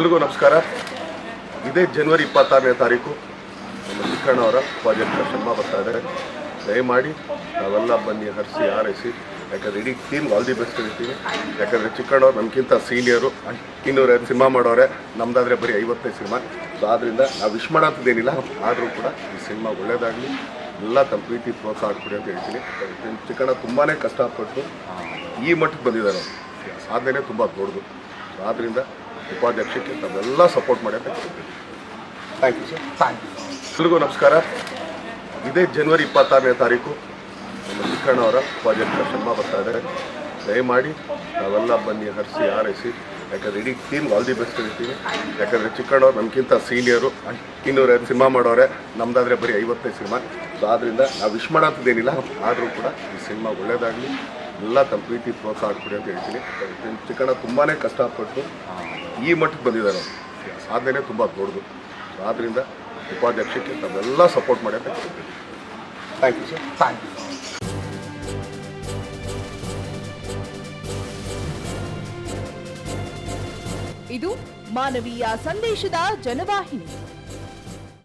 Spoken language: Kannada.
ಎಲ್ರಿಗೂ ನಮಸ್ಕಾರ. ಇದೇ ಜನವರಿ ಇಪ್ಪತ್ತಾರನೇ ತಾರೀಕು. ನಮ್ಮ ಚಿಕ್ಕಣ್ಣವರ ಪ್ರಾಜೆಕ್ಟ್ ಶರ್ಮಾ ಬರ್ತಾ ಇದ್ದಾರೆ. ದಯಮಾಡಿ ನಾವೆಲ್ಲ ಬನ್ನಿ, ಹರಿಸಿ, ಹಾರೈಸಿ. ಯಾಕಂದರೆ ಇಡೀ ಟೀಮ್ ಆಲ್ ದಿ ಬೆಸ್ಟ್ ಇರ್ತೀವಿ ಯಾಕಂದರೆ ಚಿಕ್ಕಣ್ಣವ್ರು ನಮಗಿಂತ ಸೀನಿಯರು. ಇನ್ನೂರ ಸಿನಿಮಾ ಮಾಡೋರೆ. ನಮ್ದಾದ್ರೆ ಬರೀ ಐವತ್ತೈದು ಸಿನಿಮಾ. ಸೊ ಆದ್ದರಿಂದ ನಾವು ವಿಶ್ ಮಾಡೋಂಥದ್ದೇನಿಲ್ಲ ಆದರೂ ಕೂಡ ಈ ಸಿನಿಮಾ ಒಳ್ಳೇದಾಗಲಿ. ಎಲ್ಲ ತಮ್ಮ ಪ್ರೀತಿ, ಪ್ರೋತ್ಸಾಹ ಕೊಡಿ ಅಂತ ಹೇಳ್ತೀನಿ. ಚಿಕ್ಕಣ್ಣ ತುಂಬಾ ಕಷ್ಟಪಟ್ಟು ಈ ಮಟ್ಟಕ್ಕೆ ಬಂದಿದ್ದಾರೆ ಸಾಧನೆ ತುಂಬ ದೊಡ್ಡದು. ಆದ್ದರಿಂದ ಉಪಾಧ್ಯಕ್ಷಕ್ಕೆ ತಮ್ಮೆಲ್ಲ ಸಪೋರ್ಟ್ ಮಾಡಿ ಅಂತ ಕೇಳ್ತೀನಿ. Thank you sir thank you ಎಲ್ರಿಗೂ ನಮಸ್ಕಾರ. ಇದೇ ಜನವರಿ ಇಪ್ಪತ್ತಾರನೇ ತಾರೀಕು ನಮ್ಮ ಚಿಕ್ಕಣ್ಣವರ ಪ್ರಾಜೆಕ್ಟ್ ಶರ್ಮಾ ಬರ್ತಾ ಇದ್ದಾರೆ ದಯಮಾಡಿ ನಾವೆಲ್ಲ ಬನ್ನಿ ಹರಿಸಿ ಹಾರೈಸಿ. ಯಾಕಂದರೆ ಇಡೀ ಟೀಮ್ ಆಲ್ ದಿ ಬೆಸ್ಟ್ ಇರ್ತೀವಿ ಯಾಕಂದರೆ ಚಿಕ್ಕಣ್ಣವ್ರು ನಮಗಿಂತ ಸೀನಿಯರು ಇನ್ನೂರ ಸಿನಿಮಾ ಮಾಡೋರೆ. ನಮ್ದಾದ್ರೆ ಬರೀ ಐವತ್ತೈದು ಸಿನಿಮಾ. ಸೊ ಆದ್ದರಿಂದ ನಾವು ವಿಶ್ ಮಾಡೋಂಥದ್ದೇನಿಲ್ಲ ಆದರೂ ಕೂಡ ಈ ಸಿನಿಮಾ ಒಳ್ಳೇದಾಗಲಿ. ಎಲ್ಲ ತಮ್ಮ ಪ್ರೀತಿ ಪ್ರೋತ್ಸಾಹ ಕೊಡಿ ಅಂತ ಹೇಳ್ತೀನಿ. ಚಿಕ್ಕಣ್ಣ ತುಂಬಾ ಕಷ್ಟಪಟ್ಟು ಈ ಮಟ್ಟಕ್ಕೆ ಬಂದಿದ್ದಾರೆ ಅವರು. ಸಾಧನೆ ತುಂಬ ದೊಡ್ಡದು. ಆದ್ದರಿಂದ ಉಪಾಧ್ಯಕ್ಷಕ್ಕೆ ತಾವೆಲ್ಲ ಸಪೋರ್ಟ್ ಮಾಡಿ ಅಂತ thank you sir thank you ಇದು ಮಾನವೀಯ ಸಂದೇಶದ ಜನವಾಹಿನಿ.